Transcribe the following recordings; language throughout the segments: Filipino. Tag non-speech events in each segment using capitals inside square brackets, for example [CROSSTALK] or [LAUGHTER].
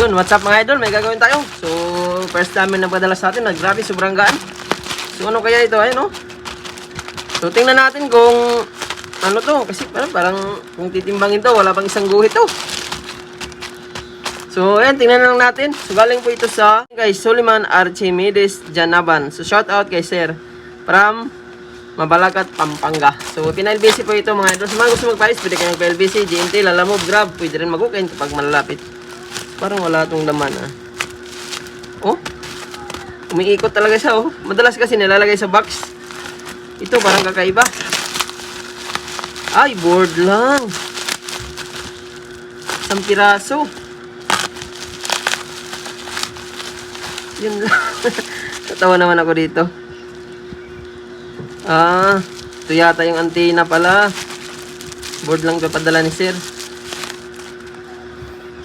Yun, what's up mga idol? May gagawin tayo. So, first namin nagpadala sa atin. Grabe, sobrang gaan. So, ano kaya ito? Ayun, oh. So, tingnan natin kung ano to. Kasi parang, parang kung titimbangin to, wala pang isang guhit to. So, ayan, tingnan lang natin. So, galing po ito sa kay Suliman Archimedes Janaban. So, shout out kay Sir. From Mabalacat, Pampanga. So, pina-LBC po ito mga idol. Sa mga gusto magpais, pwede kayong pa-LBC, GMT, Lalamove, Grab. Pwede rin mag-ukin kapag malalapit. Parang wala tong laman ah. Oh? Umiikot talaga siya oh. Madalas kasi nilalagay sa box. Ito parang kakaiba. Ay, board lang. Isang piraso. Yun lang. [LAUGHS] Tatawa naman ako dito. Ah, ito yata yung antenna pala. Board lang papadala ni sir.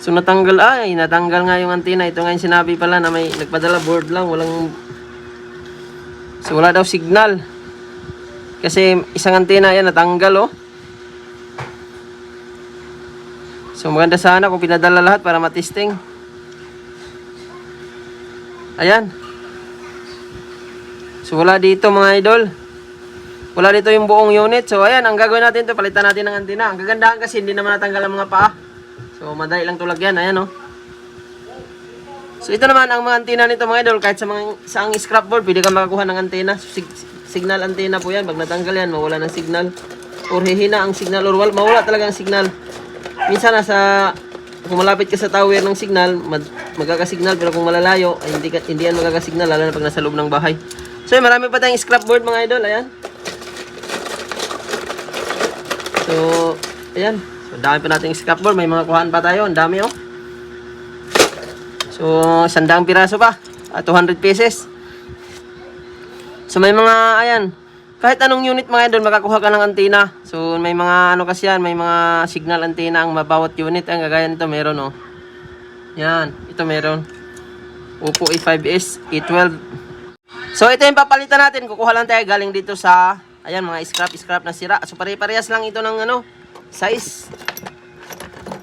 So natanggal ay, natanggal nga yung antenna. Ito nga yung sinabi pala na may nagpadala board lang, walang So wala daw signal. Kasi isang antenna yan natanggal oh. So maganda sana kung pinadala lahat para matesting. Ayan. So wala dito mga idol. Wala dito yung buong unit. So ayan, ang gagawin natin to palitan natin ng antena. Ang gagandahan kasi hindi naman natanggal ang mga paa. So madali lang tulag yan, ayan oh. So ito naman ang mga antena nito mga idol, kahit sa mga sa ang scrap board, pwede ka makakuha ng antena. Sig- signal antena po yan, pag natanggal yan, mawala ng signal. Or hihina ang signal, or wal- mawala talaga ang signal. Minsan nasa, kung malapit ka sa tower ng signal, mag- magkakasignal, pero kung malalayo, ay hindi, hindi yan magkakasignal, lalo na pag nasa loob ng bahay. So marami pa tayong scrap board mga idol, ayan. So, ayan. So, dami pa nating scrap board. May mga kuhaan pa tayo. Ang dami, oh. So, sandang piraso pa. Ah, 200 pieces. So, may mga, ayan. Kahit anong unit mga idol, makakuha ka ng antena. So, may mga, ano kasi yan, may mga signal antena ang mabawat unit. Ang gagaya nito, meron, oh. Yan. Ito meron. Oppo A5s, A12. So, ito yung papalitan natin. Kukuha lang tayo galing dito sa, ayan, mga scrap-scrap na sira. So, pare-parehas lang ito ng, ano, size.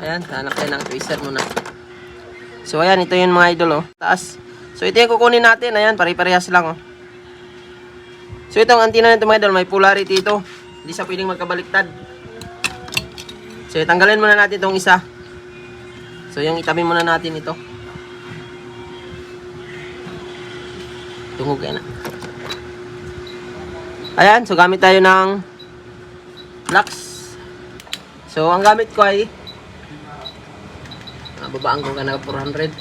Ayan, hanap tayo ng tweezer muna. So, ayan, ito yung mga idol, oh. Taas. So, ito yung kukunin natin. Ayan, pare-parehas lang, oh. So, itong antenna nito, mga idol, may polarity ito. Hindi siya pwedeng magkabaliktad. So, tanggalin muna natin itong isa. So, yung itabi muna natin ito. Tungog kaya na. Ayan, so gamit tayo ng flux. So, ang gamit ko ay ah, babaan ko ka na 400.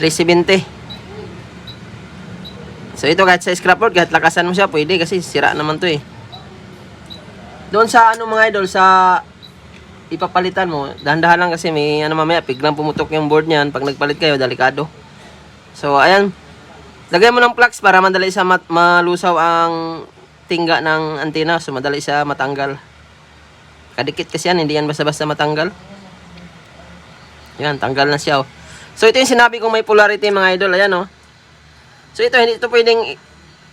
370. So, ito kahit sa scrapboard, kahit lakasan mo siya, pwede kasi sira naman to eh. Doon sa ano mga idol, sa ipapalitan mo, dahan-dahan lang kasi may ano mamaya, biglang pumutok yung board niyan. Pag nagpalit kayo, delikado. So, ayan. Lagay mo ng flux para madali sa mat malusaw ang tingga ng antena. So, madali siya matanggal. Kadikit kasi yan, hindi yan basta-basta matanggal. Yan, tanggal na siya. Oh. So, ito yung sinabi kong may polarity mga idol. Ayan, oh. So, ito, hindi ito pwedeng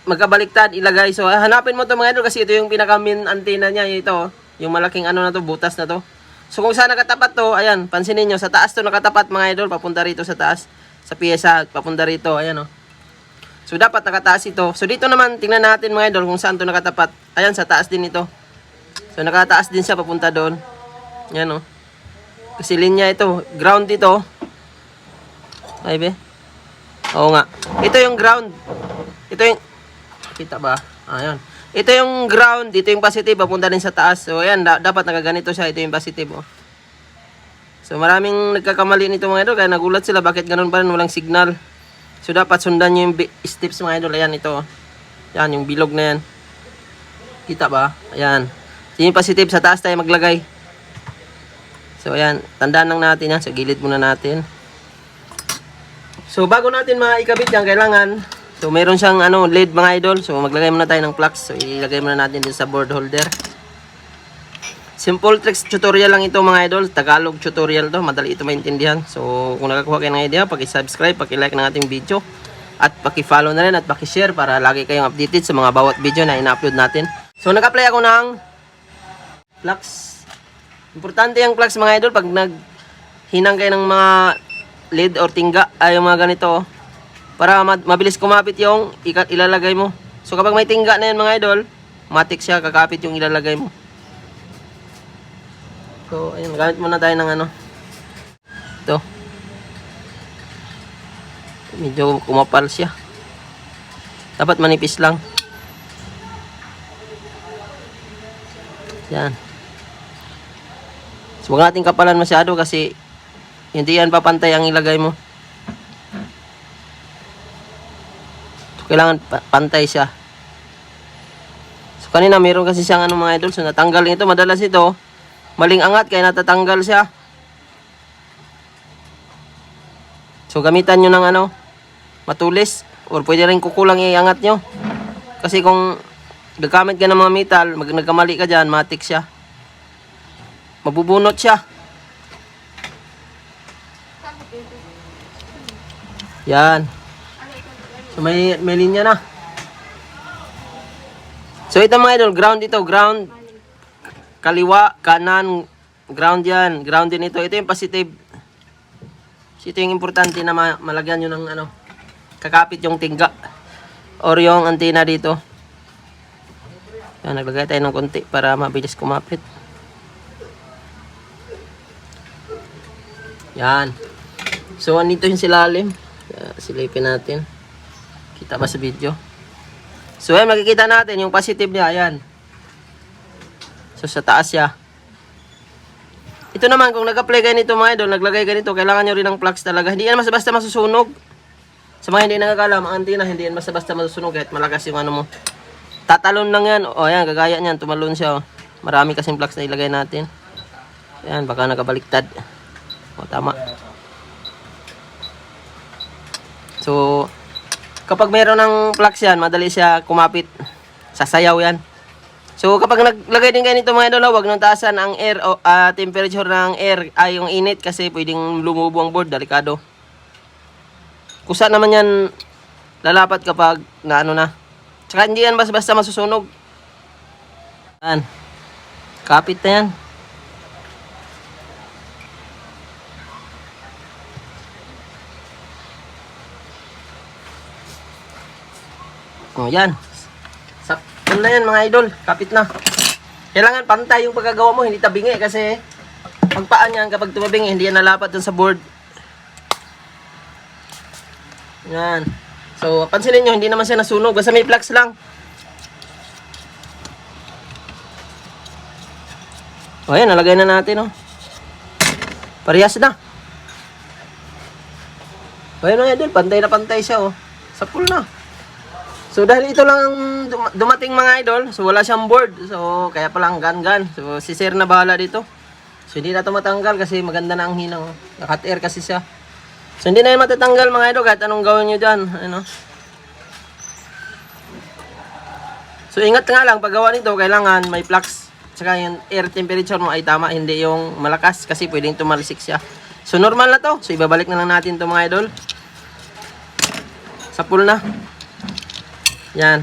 magkabaliktad, ilagay. So, hanapin mo to mga idol kasi ito yung pinaka-main antena niya. Ito, oh. yung malaking ano na to, butas na to. So, kung saan nakatapat to, ayan, pansinin nyo, sa taas to nakatapat mga idol, papunta rito sa taas. Sa pyesa, papunta rito, ayan, oh. So, dapat nakataas ito. So, dito naman, tingnan natin mga idol kung saan to nakatapat. Ayan, sa taas din ito. So, nakataas din siya papunta doon. Yan, oh. Kasi linya ito. Ground dito. Ay, be. Oo nga. Ito yung ground. Ito yung... Kita ba? Ayan. Ito yung ground. Dito yung positive. Papunta din sa taas. So, ayan. Da- dapat nagaganito siya. Ito yung positive, oh. So, maraming nagkakamali nito mga idol. Kaya nagulat sila. Bakit ganun pa rin? Walang signal. So, dapat sundan nyo yung steps mga idol. Ayan, ito. oh. Yan, yung bilog na yan. Kita ba? Ayan. So, yung positive sa taas tayo maglagay. So, ayan. Tandaan lang natin yan. Sa gilid muna natin. So, bago natin maikabit yan, kailangan, so, meron siyang, ano, lead mga idol. So, maglagay muna tayo ng flux. So, ilagay muna natin din sa board holder. Simple tricks tutorial lang ito mga idol. Tagalog tutorial to. Madali ito maintindihan. So, kung nakakuha kayo ng idea, paki-subscribe, paki-like ng ating video. At paki-follow na rin at paki-share para lagi kayong updated sa mga bawat video na ina-upload natin. So, nag-apply ako ng flux. Importante yung flux mga idol pag naghinang kayo ng mga lead or tingga, ay yung mga ganito oh. Para ma- mabilis kumapit yung ilalagay mo. So kapag may tingga na yan mga idol, matik siya kakapit yung ilalagay mo. So ayun, gamit muna tayo ng ano. Ito. Medyo kumapal siya. Dapat manipis lang. Yan. Huwag natin kapalan masyado kasi hindi yan papantay ang ilagay mo. So, kailangan pa- pantay siya. So, kanina meron kasi siyang ano mga idol. So, natanggal nito. Madalas ito, maling angat kaya natatanggal siya. So, gamitan nyo ng ano, matulis. Or pwede rin kukulang iangat nyo. Kasi kung gagamit ka ng mga metal, mag nagkamali ka dyan, matik siya. Mabubunot siya. Yan. So may, may linya na. So ito mga idol, ground ito, ground. Kaliwa, kanan, ground yan. Ground din ito. Ito yung positive. Ito yung importante na ma- malagyan nyo ng ano, kakapit yung tingga. Or yung antena dito. Yan, naglagay tayo ng konti para mabilis kumapit. Yan. So, andito yung silalim. Silipin natin. Kita ba sa video? So, yan, makikita natin yung positive niya. Ayan. So, sa taas siya. Ito naman, kung nag-apply kayo nito mga idol, naglagay ka nito, kailangan nyo rin ng plugs talaga. Hindi yan basta-basta masusunog. Sa mga hindi nakakalam, ang antina, hindi yan basta-basta masusunog kahit malakas yung ano mo. Tatalon lang yan. O, ayan, gagaya niyan. Tumalon siya. O. Marami kasing plugs na ilagay natin. Ayan, baka nakabaliktad. O, tama. So, kapag meron ng plugs yan, madali siya kumapit. Sasayaw yan. So, kapag naglagay din kayo nito mga idol, huwag nang taasan ang air o ah, temperature ng air ay yung init kasi pwedeng lumubo ang board, delikado. Kusa naman yan lalapat kapag na ano na. Tsaka hindi yan basta-basta masusunog. Yan. Kapit na yan. O yan. Sakto na yan mga idol. Kapit na. Kailangan pantay yung pagkagawa mo, hindi tabingi kasi pag paan yan kapag tumabingi, hindi yan nalapat dun sa board. Yan. So, pansinin nyo, hindi naman siya nasunog. Basta may flux lang. O, yan, nalagay na natin, oh. Parehas na. O, yan, mga idol, pantay na pantay siya, oh. Sapul na. So dahil ito lang ang dum- dumating mga idol, so wala siyang board. So kaya pala ang gan-gan. So si sir na bahala dito. So hindi na ito matanggal kasi maganda na ang hinaw. Nakat air kasi siya. So hindi na yan matatanggal mga idol kahit anong gawin nyo dyan. Ano? So ingat nga lang paggawa nito kailangan may flux. Tsaka yung air temperature mo ay tama, hindi yung malakas kasi pwedeng tumalsik siya. So normal na to. So ibabalik na lang natin to mga idol. Sa pool na. Yan.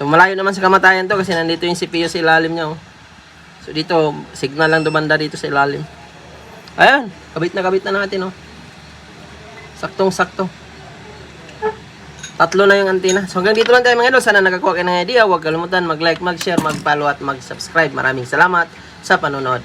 So malayo naman sa kamatayan to kasi nandito yung CPU sa ilalim niya. Oh. So dito, signal lang dumanda dito sa ilalim. Ayan, kabit na kabit na natin oh. Saktong sakto. Tatlo na yung antenna. So hanggang dito lang tayo mga idol. Sana nakakuha kayo ng idea. Huwag kalimutan mag-like, mag-share, mag-follow at mag-subscribe. Maraming salamat sa panonood.